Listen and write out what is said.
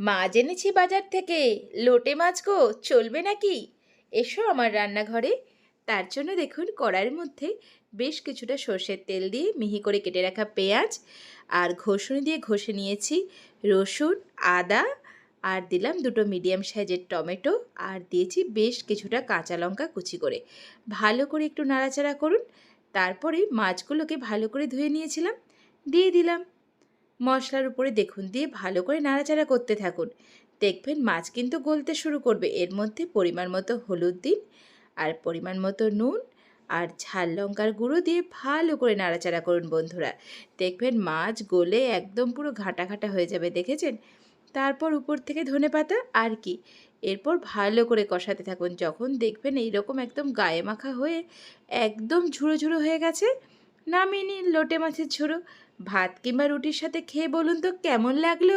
মাছ এনেছি বাজার থেকে। লোটে মাছ গো, চলবে নাকি? এসো আমার রান্নাঘরে। তার জন্য দেখুন, কড়াইয়ের মধ্যে বেশ কিছুটা সর্ষের তেল দিয়ে মিহি করে কেটে রাখা পেঁয়াজ আর ঘষুনি দিয়ে ঘষে নিয়েছি। রসুন, আদা আর দিলাম দুটো মিডিয়াম সাইজের টমেটো আর দিয়েছি বেশ কিছুটা কাঁচা লঙ্কা কুচি করে। ভালো করে একটু নাড়াচাড়া করুন। তারপরে মাছগুলোকে ভালো করে ধুয়ে নিয়েছিলাম। দিয়ে দিলাম। মশলার উপরে দেখুন দিয়ে ভালো করে নাড়াচাড়া করতে থাকুন। দেখবেন মাছ কিন্তু গলতে শুরু করবে। এর মধ্যে পরিমাণ মতো হলুদ দিন আর পরিমাণ মতো নুন আর ঝাল লঙ্কার গুঁড়ো দিয়ে ভালো করে নাড়াচাড়া করুন বন্ধুরা। দেখবেন মাছ গলে একদম পুরো ঘাটা ঘাটা হয়ে যাবে, দেখেছেন? তারপর উপর থেকে ধনে পাতা আর কি। এরপর ভালো করে কষাতে থাকুন। যখন দেখবেন এইরকম একদম গায়ে মাখা হয়ে একদম ঝুড়ো ঝুড়ো হয়ে গেছে নামিয়ে নিন লোটে মাছের ছোড়ো ভাত কিংবা রুটির সাথে খেয়ে বলুন তো কেমন লাগল?